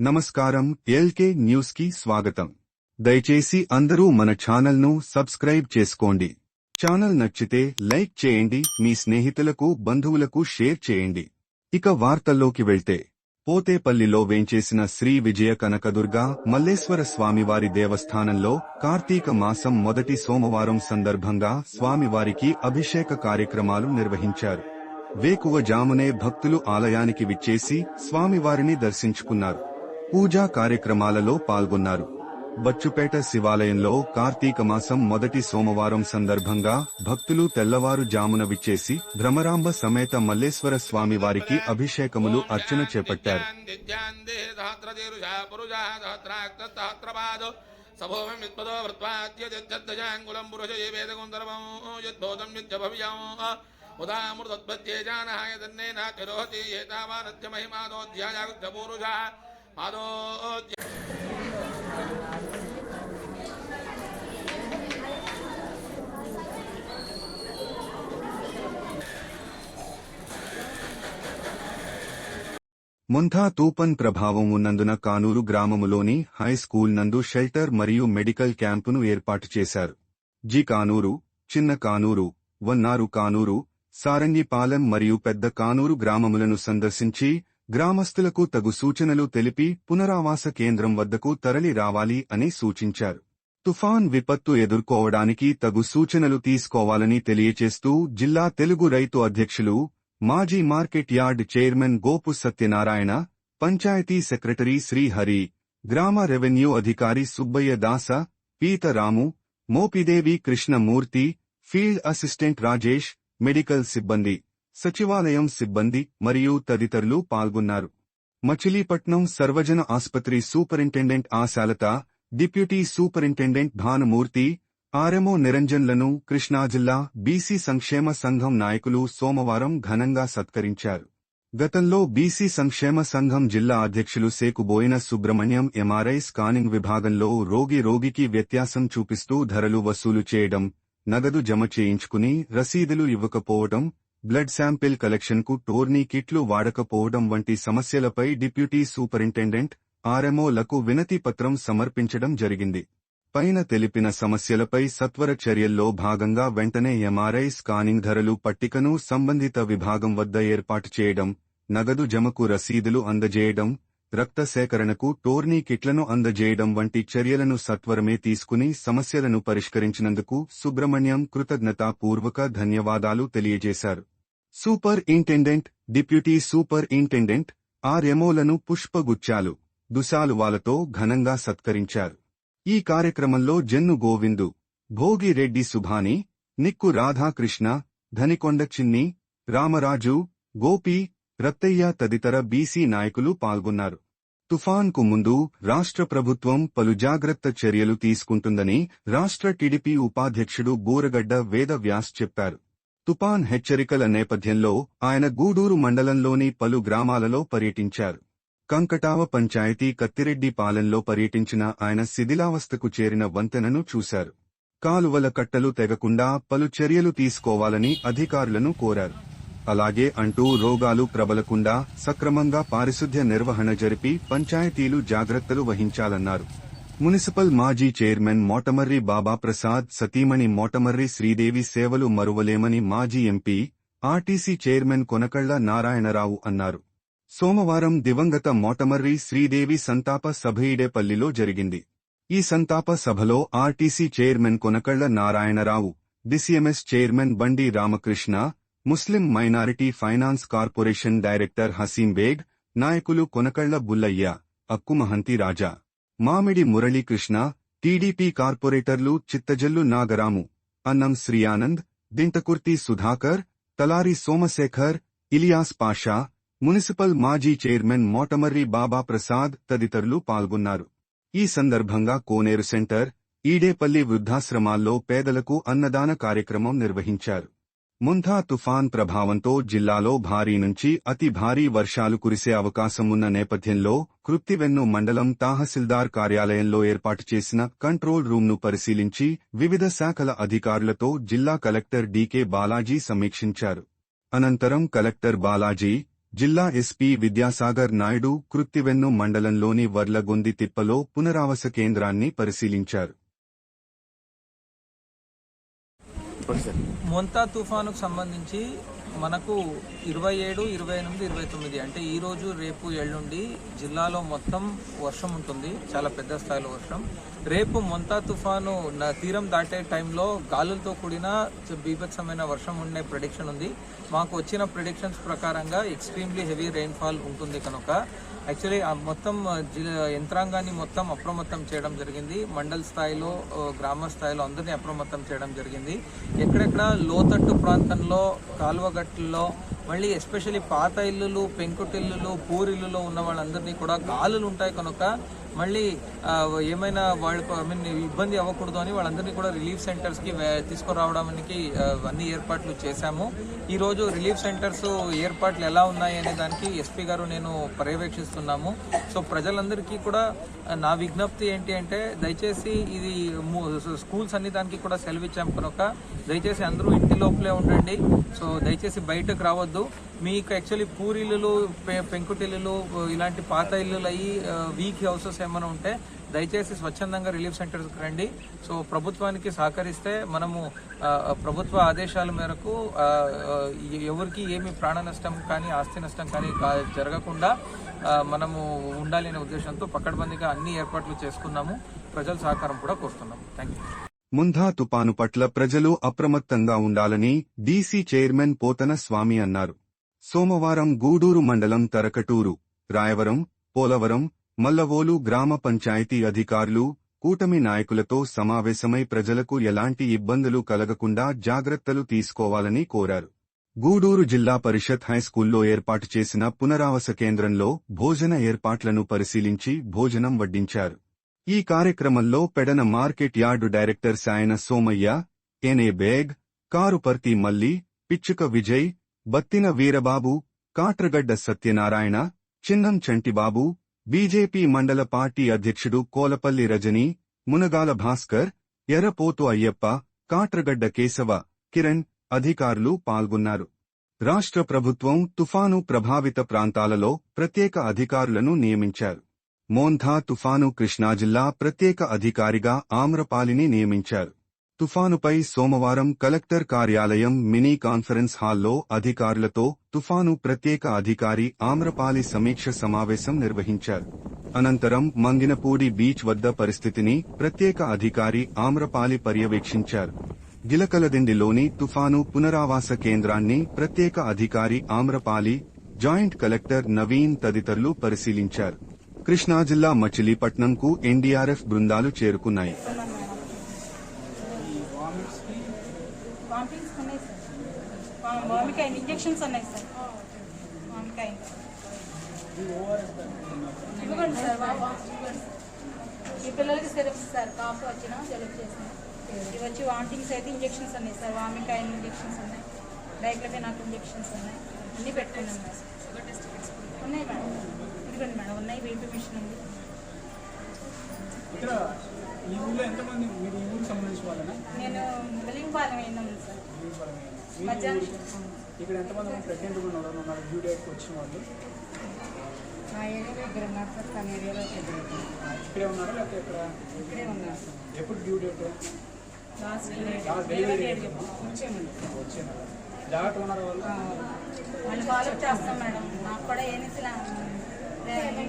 నమస్కారం ఎల్కే న్యూస్కి స్వాగతం. దయచేసి అందరూ మన ఛానల్ను సబ్స్క్రైబ్ చేసుకోండి. ఛానల్ నచ్చితే లైక్ చేయండి మీ స్నేహితులకు బంధువులకు షేర్ చేయండి. ఇక వార్తల్లోకి వెళ్తే పోతేపల్లిలో వేంచేసిన శ్రీ విజయ కనకదుర్గ మల్లేశ్వర స్వామివారి దేవస్థానంలో కార్తీక మాసం మొదటి సోమవారం సందర్భంగా స్వామివారికి అభిషేక కార్యక్రమాలు నిర్వహించారు. వేకువ జామునే భక్తులు ఆలయానికి విచ్చేసి స్వామివారిని దర్శించుకున్నారు. పూజా కార్యక్రమాలలో పాల్గొన్నారు. బచ్చుపేట శివాలయంలో కార్తీక మాసం మొదటి సోమవారం సందర్భంగా భక్తులు తెల్లవారు జామున విచ్చేసి భ్రమరాంబ సమేత మల్లేశ్వర స్వామి వారికి అభిషేకములు అర్చన చేపట్టారు. సభోమం విద్పదో వృత్వాద్యజద్దజాంగులం పురుష ఏ వేదగుందరమం యద్భోదం నిత్యభవ్యం ఉదామృతత్పత్యేజానహాయ తన్నేన తిరోహతి ఏతావానత్య మహిమాదోధ్యాయాగుద్ధపూరుష మాదోధ్య ముంథా తూపన్ ప్రభావం ఉన్నందున కానూరు గ్రామములోని హై స్కూల్ నందు షెల్టర్ మరియు మెడికల్ క్యాంపును ఏర్పాటు చేశారు. జి కానూరు చిన్న కానూరు వన్నారు కానూరు సారంగిపాలెం మరియు పెద్ద కానూరు గ్రామములను సందర్శించి గ్రామస్తులకు తగు సూచనలు తెలిపి పునరావాస కేంద్రం వద్దకు తరలి రావాలి అని సూచించారు. తుఫాన్ విపత్తు ఎదుర్కోవడానికి తగు సూచనలు తీసుకోవాలని తెలియచేస్తూ జిల్లా తెలుగు రైతు అధ్యక్షులు మాజీ market yard chairman Gopu Satyanarayana panchayati secretary Srihari గ్రామ రెవెన్యూ అధికారి Subbaiah Dasa Peetaramu Mopidevi Krishnamurthy field assistant Rajesh medical సిబ్బంది. సచివాలయం సిబ్బంది మరియు తదితరులు పాల్గొన్నారు. మచిలీపట్నం సర్వజన ఆస్పత్రి superintendent Ashalatha deputy superintendent Bhanumurthy RMO నిరంజన్లను Krishna జిల్లా బీసీ సంక్షేమ సంఘం నాయకులు సోమవారం ఘనంగా సత్కరించారు. గతంలో బీసీ సంక్షేమ సంఘం జిల్లా అధ్యక్షులు సేకుబోయిన సుబ్రహ్మణ్యం ఎంఆర్ఐ స్కానింగ్ విభాగంలో రోగి రోగికి వ్యత్యాసం చూపిస్తూ ధరలు వసూలు చేయడం నగదు జమ చేయించుకుని రసీదులు ఇవ్వకపోవడం బ్లడ్ శాంపిల్ కలెక్షన్కు టోర్నీ కిట్లు వాడకపోవడం వంటి సమస్యలపై డిప్యూటీ సూపరింటెండెంట్ ఆర్ఎంఓలకు వినతి పత్రం సమర్పించడం జరిగింది. పైన తెలిపిన సమస్యలపై సత్వర చర్యల్లో భాగంగా వెంటనే ఎంఆర్ఐ స్కానింగ్ ధరలు పట్టికను సంబంధిత విభాగం వద్ద ఏర్పాటు చేయడం నగదు జమకు రసీదులు అందజేయడం రక్త సేకరణకు టోర్నీ కిట్లను అందజేయడం వంటి చర్యలను సత్వరమే తీసుకుని సమస్యలను పరిష్కరించినందుకు సుబ్రహ్మణ్యం కృతజ్ఞతాపూర్వక ధన్యవాదాలు తెలియజేశారు. Superintendent deputy superintendent ఆర్ఎంఓలను పుష్పగుచ్చాలు దుశాలువాలతో ఘనంగా సత్కరించారు. ఈ కార్యక్రమంలో జన్ను గోవిందు భోగిరెడ్డి సుభాని నిక్కు రాధాకృష్ణ ధనికొండ చిన్ని రామరాజు గోపి రత్తయ్య తదితర బీసీ నాయకులు పాల్గొన్నారు. తుఫాన్కు ముందు రాష్ట్ర ప్రభుత్వం పలు జాగ్రత్త చర్యలు తీసుకుంటుందని రాష్ట్ర టీడీపీ ఉపాధ్యక్షుడు బూరగడ్డ వేదవ్యాస్ చెప్పారు. తుపాన్ హెచ్చరికల నేపథ్యంలో ఆయన గూడూరు మండలంలోని పలు గ్రామాలలో పర్యటించారు. కంకటావ పంచాయతీ కత్తిరెడ్డి పాలెంలో పర్యటించిన ఆయన శిథిలావస్థకు చేరిన వంతెనను చూశారు. కాలువల కట్టలు తెగకుండా పలు చర్యలు తీసుకోవాలని అధికారులను కోరారు. అలాగే అంటూ రోగాలు ప్రబలకుండా సక్రమంగా పారిశుద్ధ్య నిర్వహణ జరిపి పంచాయతీలు జాగ్రత్తలు వహించాలన్నారు. మున్సిపల్ మాజీ చైర్మన్ మోటమర్రి బాబా ప్రసాద్ సతీమణి మోటమర్రి శ్రీదేవి సేవలు మరువలేమని మాజీ MP RTC chairman Konakalla Narayanarao అన్నారు. సోమవారం దివంగత మోటమర్రి శ్రీదేవి సంతాప సభయిడేపల్లిలో జరిగింది. ఈ సంతాప సభలో RTC chairman Konakalla Narayanarao DCMS chairman Bandi Ramakrishna Muslim minority finance corporation director Haseem Baig నాయకులు కొనకళ్ళ బుల్లయ్య అక్కుమహంతి రాజా. మామిడి మురళీకృష్ణ టీడీపీ కార్పొరేటర్లు చిత్తజల్లు నాగరాము అన్నం శ్రీయానంద్ దింటకుర్తి సుధాకర్ తలారి సోమశేఖర్ ఇలియాస్ పాషా మున్సిపల్ మాజీ చైర్మన్ మోటమర్రి బాబా ప్రసాద్ తదితరులు పాల్గొన్నారు. ఈ సందర్భంగా కోనేరు సెంటర్ ఈడేపల్లి వృద్ధాశ్రమాల్లో పేదలకు అన్నదాన కార్యక్రమం నిర్వహించారు. ముంథా తుఫాన్ ప్రభావంతో జిల్లాలో భారీ నుంచి అతి భారీ వర్షాలు కురిసే అవకాశం ఉన్న నేపథ్యంలో కృత్తివెన్ను మండలం తాహసీల్దార్ కార్యాలయంలో ఏర్పాటు చేసిన కంట్రోల్ రూమ్ను పరిశీలించి వివిధ శాఖల అధికారులతో జిల్లా కలెక్టర్ డీకే బాలాజీ సమీక్షించారు. అనంతరం కలెక్టర్ బాలాజీ జిల్లా ఎస్పీ విద్యాసాగర్ నాయుడు కృత్తివెన్ను మండలంలోని వర్లగొంది తిప్పలో పునరావాస కేంద్రాన్ని పరిశీలించారు. మొంతా తుఫానుకు సంబంధించి మనకు ఇరవై ఏడు ఇరవై ఎనిమిది ఇరవై తొమ్మిది అంటే ఈ రోజు రేపు ఎల్లుండి జిల్లాలో మొత్తం వర్షం ఉంటుంది. చాలా పెద్ద స్థాయిలో వర్షం. రేపు మొంతా తుఫాను తీరం దాటే టైంలో గాలులతో కూడిన బీభత్సమైన వర్షం ఉండే ప్రొడిక్షన్ ఉంది. మాకు వచ్చిన ప్రొడిక్షన్స్ ప్రకారంగా ఎక్స్ట్రీమ్లీ హెవీ రెయిన్ఫాల్ ఉంటుంది కనుక. యాక్చువల్లీ ఆ మొత్తం జి- యంత్రాంగాన్ని మొత్తం అప్రమత్తం చేయడం జరిగింది. మండల్ స్థాయిలో గ్రామ స్థాయిలో అందరినీ అప్రమత్తం చేయడం జరిగింది. ఎక్కడెక్కడ లోతట్టు ప్రాంతంలో కాలువగట్టుల్లో మళ్ళీ ఎస్పెషల్లీ పాత ఇల్లులు పెంకుటిల్లులు పూరిల్లులో ఉన్న వాళ్ళందరినీ కూడా గాలులు ఉంటాయి కనుక మళ్ళీ ఏమైనా వాళ్ళకు ఐ మీన్ ఇబ్బంది అవ్వకూడదు అని వాళ్ళందరినీ కూడా రిలీఫ్ సెంటర్స్కి తీసుకురావడానికి అన్ని ఏర్పాట్లు చేశాము. ఈరోజు రిలీఫ్ సెంటర్స్ ఏర్పాట్లు ఎలా ఉన్నాయి అనే దానికి ఎస్పీ గారు నేను పర్యవేక్షిస్తున్నాము. సో ప్రజలందరికీ కూడా నా విజ్ఞప్తి ఏంటి అంటే దయచేసి ఇది స్కూల్స్ అన్ని దానికి కూడా సెలవు ఇచ్చాము కనుక దయచేసి అందరూ ఇంటి లోపలే ఉండండి. సో దయచేసి బయటకు రావద్దు. మీకు యాక్చువల్లీ పూరిల్లులు పె- పెంకుటిల్లులు ఇలాంటి పాత ఇల్లులు అయ్యి వీక్ హౌసెస్ ఏమైనా ఉంటే దయచేసి స్వచ్ఛందంగా రిలీఫ్ సెంటర్కి రండి. సో ప్రభుత్వానికి సహకరిస్తే మనము ప్రభుత్వ ఆదేశాల మేరకు ఎవరికి ఏమి ప్రాణ నష్టం కానీ ఆస్తి నష్టం కానీ జరగకుండా మనము ఉండాలి అనే ఉద్దేశంతో పకడ్బందీగా అన్ని ఏర్పాట్లు చేసుకున్నాము. ప్రజల సహకారం కూడా కోరుతున్నాము. థ్యాంక్ యూ ముంధా తుపాను పట్ల ప్రజలు అప్రమత్తంగా ఉండాలని డీసీ చైర్మన్ పోతన స్వామి అన్నారు. సోమవారం గూడూరు మండలం తరకటూరు రాయవరం పోలవరం మల్లవోలు గ్రామ పంచాయతీ అధికారులు కూటమి నాయకులతో సమావేశమై ప్రజలకు ఎలాంటి ఇబ్బందులు కలగకుండా జాగ్రత్తలు తీసుకోవాలని కోరారు. గూడూరు జిల్లా పరిషత్ హైస్కూల్లో ఏర్పాటు చేసిన పునరావాస కేంద్రంలో భోజన ఏర్పాట్లను పరిశీలించి భోజనం వడ్డించారు. ఈ కార్యక్రమంలో Pedana market yard director Sayana Somaiah ఎనే Baig Karuparthi Malli Pichuka Vijay Battina Veerababu Katragadda Satyanarayana Chinnam Chantibabu BJP మండల పార్టీ అధ్యక్షుడు కోలపల్లి రజని మునగాల భాస్కర్ ఎర్రపోతు అయ్యప్ప కాట్రగడ్డ కేశవ కిరణ్ అధికారులు పాల్గొన్నారు. రాష్ట్ర ప్రభుత్వం తుఫాను ప్రభావిత ప్రాంతాలలో ప్రత్యేక అధికారులను నియమించారు. మోంధా తుఫాను కృష్ణా జిల్లా ప్రత్యేక అధికారిగా ఆమ్రపాలిని నియమించారు. తుఫానుపై సోమవారం కలెక్టర్ కార్యాలయం మినీ కాన్ఫరెన్స్ హాల్లో అధికారులతో తుఫాను ప్రత్యేక అధికారి ఆమ్రపాలి సమీక్ష సమావేశం నిర్వహించారు. అనంతరం మంగినపూడి బీచ్ వద్ద పరిస్థితిని ప్రత్యేక అధికారి ఆమ్రపాలి పర్యవేక్షించారు. గిలకలదిండిలోని తుఫాను పునరావాస కేంద్రాన్ని ప్రత్యేక అధికారి ఆమ్రపాలి జాయింట్ కలెక్టర్ నవీన్ తదితరులు పరిశీలించారు. కృష్ణా జిల్లా మచిలీపట్నంకు ఎన్డీఆర్ఎఫ్ బృందాలు చేరుకున్నాయి. వామిటింగ్స్ ఉన్నాయి సార్. వా- వామికాయ ఉన్నాయి సార్. వామికాయ సార్ వా- ఈ పిల్లలకి సిరప్స్ సార్ కాఫ్ వచ్చినా జలుబు చేసిన. ఇవి వచ్చి వామిటింగ్స్ అయితే ఇంజెక్షన్స్ ఉన్నాయి సార్. వామికాయ ఇంజెక్షన్స్ ఉన్నాయి. డైక్లఫెనాక్ ఇంజెక్షన్స్ ఉన్నాయి. అన్నీ పెట్టుకున్నాం మేడం ఉన్నాయి మేడం. ఇదిగోండి మేడం? ఉన్నాయి బీపీ మిషన్ ఉంది. ఇక్కడ ఈ ఊళ్ళో ఎంతమంది మీరు ఈ ఊరికి సంబంధించిన వాళ్ళనా? నేను వెలింపాలెం అయినాను సార్. మధ్యాహ్నం ఇక్కడ ఎంతమంది ప్రెగ్నెంట్ ఉన్నారు ఉన్నారు? డ్యూ డేట్కి వచ్చిన వాళ్ళు? మా ఏరియాలో ఇద్దరు ఉన్నారు సార్ తన ఏరియాలో. ఇక్కడే ఉన్నారా. లేకపోతే ఇక్కడ ఇక్కడే ఉన్నారు సార్. ఎప్పుడు due date? Last last delivery date వచ్చే నెల జాగ్రత్త ఉన్నారు వాళ్ళు. వాళ్ళు ఫాలో చేస్తాం మేడం. నాకు కూడా ఏమి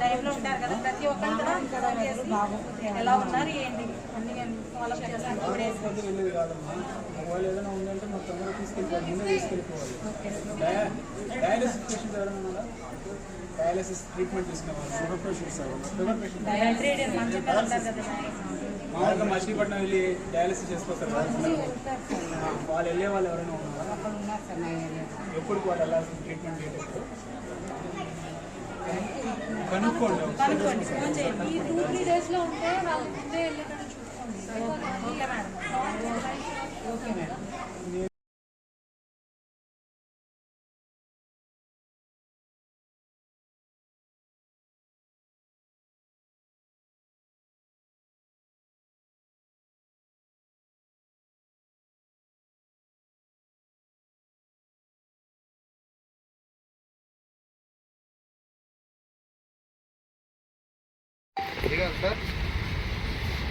టైంలో ఉంటారు కదా ప్రతి ఒక్కరు కూడా ఎలా ఉన్నారు ఏంటి? అన్ని ఫాలో డయాలసిస్ ట్రీట్మెంట్ తీసుకునేవాళ్ళు షుగర్ పేషెంట్స్ షుగర్ పేషెంట్ మామూలుగా మచిలీపట్నం వెళ్ళి డయాలసిస్ చేసుకొస్తారు వాళ్ళు వెళ్ళే వాళ్ళు ఎవరైనా ఉన్నారా ఎప్పుడు వాళ్ళు వెళ్ళాల్సిన ట్రీట్మెంట్ కనుక్కోండి ఒకసారి. కనుక్కోండి. ఫోన్ చేయండి. ఈ టూ త్రీ డేస్లో ఉంటే వాళ్ళు ముందే వెళ్ళేటట్టు చూసుకోండి. ఓకే. Madam okay madam.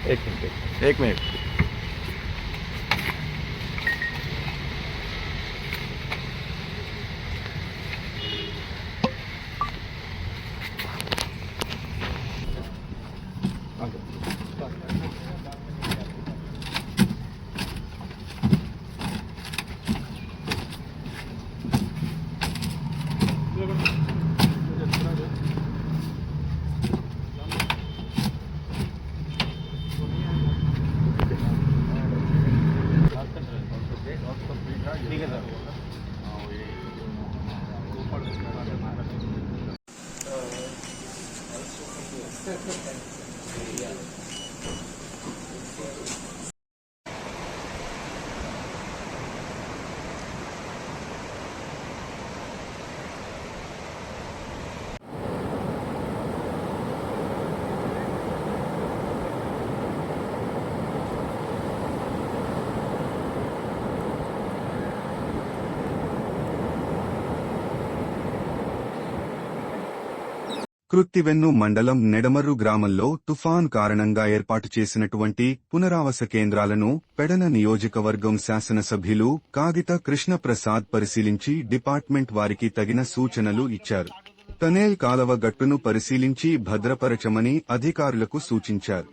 एक मिनट। एक मिनट। Yeah. కృత్తివెన్ను మండలం నెడమర్రు గ్రామంలో తుఫాన్ కారణంగా ఏర్పాటు చేసినటువంటి పునరావాస కేంద్రాలను పెడన నియోజకవర్గం శాసనసభ్యులు కాగిత కృష్ణప్రసాద్ పరిశీలించి డిపార్ట్మెంట్ వారికి తగిన సూచనలు ఇచ్చారు. తనేల్ కాలవ గట్టును పరిశీలించి భద్రపరచమని అధికారులకు సూచించారు.